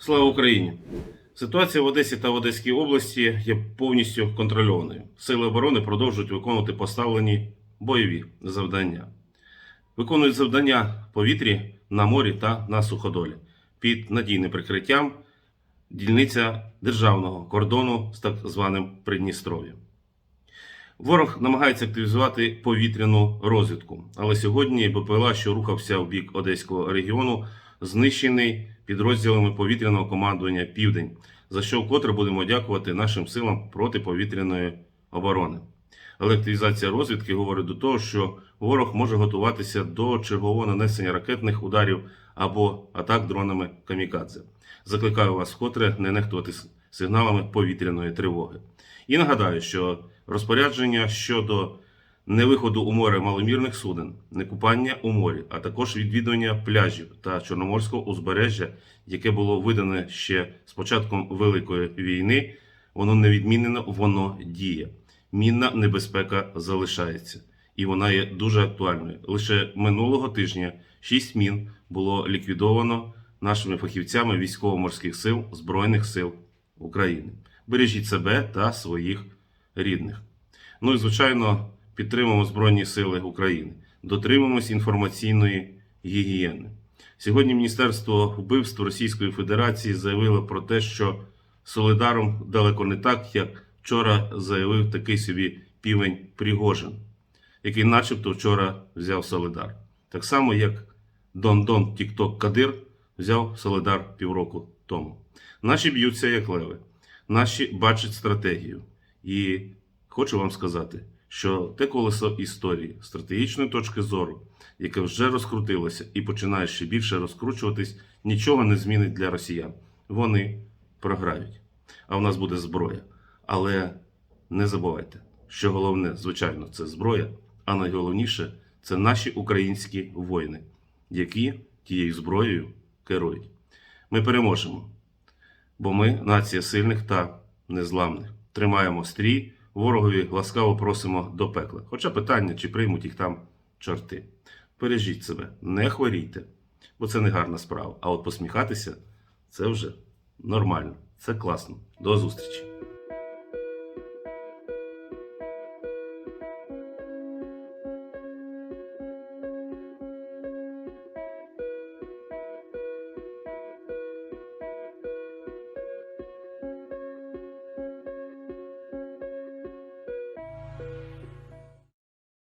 Слава Україні! Ситуація в Одесі та в Одеській області є повністю контрольованою. Сили оборони продовжують виконувати поставлені бойові завдання. Виконують завдання повітрі, на морі та на суходолі під надійним прикриттям дільниця державного кордону з так званим Придністров'ям. Ворог намагається активізувати повітряну розвідку, але сьогодні БПЛА, що рухався в бік Одеського регіону, знищений підрозділами повітряного командування Південь, за що вкотре будемо дякувати нашим силам протиповітряної оборони. Але активізація розвідки говорить до того, що ворог може готуватися до чергового нанесення ракетних ударів або атак дронами камікадзе. Закликаю вас вкотре не нехтувати сигналами повітряної тривоги. І нагадаю, що розпорядження щодо невиходу у море маломірних суден, некупання у морі, а також відвідування пляжів та Чорноморського узбережжя, яке було видане ще з початком Великої війни, воно не відмінено, воно діє. Мінна небезпека залишається, і вона є дуже актуальною. Лише минулого тижня шість мін було ліквідовано нашими фахівцями військово-морських сил Збройних сил України. Бережіть себе та своїх рідних. Ну і звичайно, підтримуємо Збройні Сили України, дотримуємось інформаційної гігієни. Сьогодні Міністерство вбивств Російської Федерації заявило про те, що Солидаром далеко не так, як вчора заявив такий собі півень Пригожин, який начебто вчора взяв Солидар. Так само, як Дон Дон Тікток Кадир взяв Солидар півроку тому. Наші б'ються як леви, наші бачать стратегію. І хочу вам сказати, що те колесо історії стратегічної точки зору, яке вже розкрутилося і починає ще більше розкручуватись, нічого не змінить для росіян. Вони програють. А в нас буде зброя. Але не забувайте, що головне, звичайно, це зброя, а найголовніше це наші українські воїни, які тією зброєю керують. Ми переможемо, бо ми нація сильних та незламних. Тримаємо стрій, ворогові ласкаво просимо до пекла. Хоча питання, чи приймуть їх там чорти. Бережіть себе, не хворійте, бо це не гарна справа. А от посміхатися це вже нормально, це класно. До зустрічі!